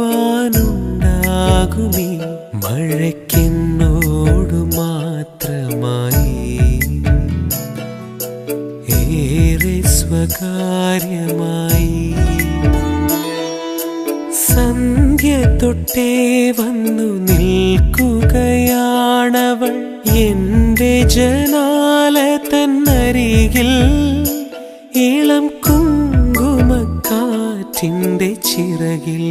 എന്തോ മൊഴിയുവാനുണ്ടാകുമീ മഴയ്ക്കെന്നോടു മാത്രമായി. ഏറെ സ്വകാര്യമായി. സന്ധ്യ തൊട്ടേ വന്നു നിൽക്കുകയാണവൾ. എന്റെ ജനാല തന്നരികിൽ ഇളം കുങ്കുമക്കാറ്റിന്റെ ചിറകിൽ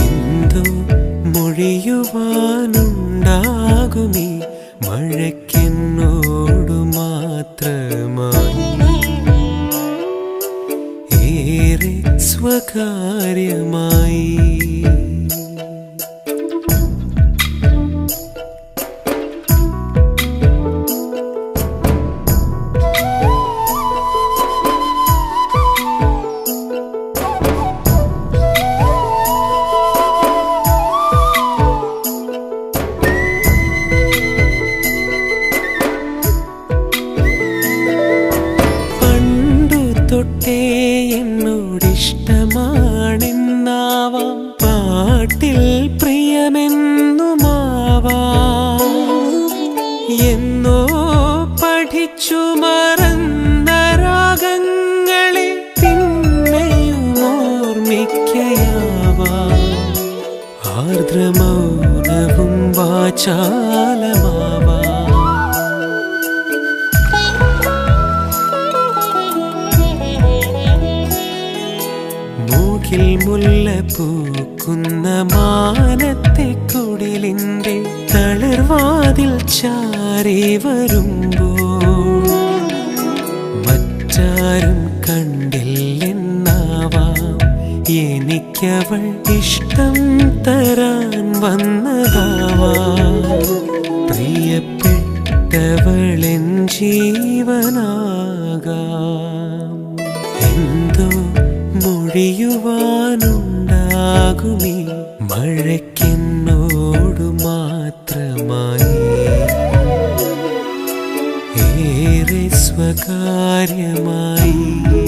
എന്തോ മൊഴിയുവാനുണ്ടാകുമീ? മഴയ്ക്കെന്നോടു മാത്രമായി ഏറെ സ്വകാര്യമായി എന്നോടിഷ്ടമാണെന്നാവാം പാട്ടിൽ പ്രിയമെന്നുമാവാം. എന്നോ പഠിച്ചു മറന്ന രാഗങ്ങളെ പിന്നെയും ഓർമ്മിക്കയാവാം ആർദ്രമൗനവും വാചാലമാവാം. മൂക്കിൽ മുല്ല പൂക്കുന്ന മാനത്തെ കുടിലിന്റെ തളിർവാതിൽ ചാരി വരുമ്പോൾ മറ്റാരും കണ്ടില്ലെന്നാവാം. എനിക്കവൾ ഇഷ്ടം തരാൻ വന്നതാവാം മൊഴിയുവാനുണ്ടാകുമീ മഴയ്ക്കെന്നോടു മാത്രമായി. ഏറെ സ്വകാര്യമായി.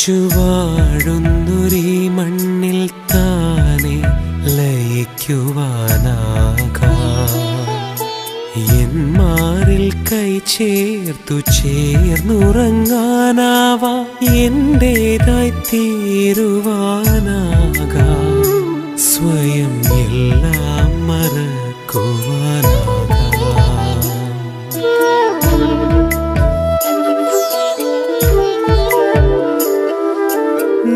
മോഹിച്ചു വാഴുന്നൊരീ മണ്ണിൽ താനെ ലയിക്കുവാനാകാം. എന്മാറിൽ മാറിൽ കൈ ചേർത്തു ചേർന്നുറങ്ങാനാവാ. എന്റേതായി തീരുവാനാകാം. സ്വയം എല്ലാം മറക്കുവാനാകാം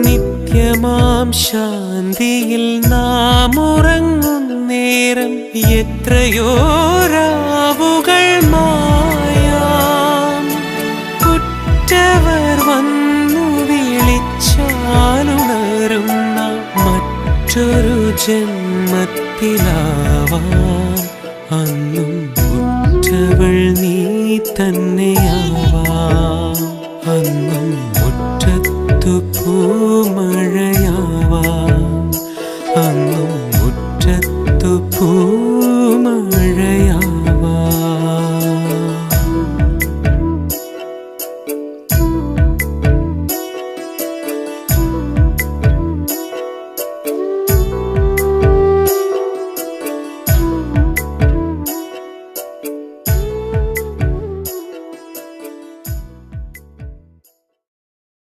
നിത്യമാം ശാന്തിയിൽ നാം ഉറങ്ങും നേരം എത്രയോരാവുകൾ മായാം. കുറ്റവർ വന്നു വിളിച്ചാലുണരുന്ന മറ്റൊരു ജന്മത്തിലാവാം. അന്നും കുറ്റവൾ നീ തന്നെയാവാം. അന്നും kepuma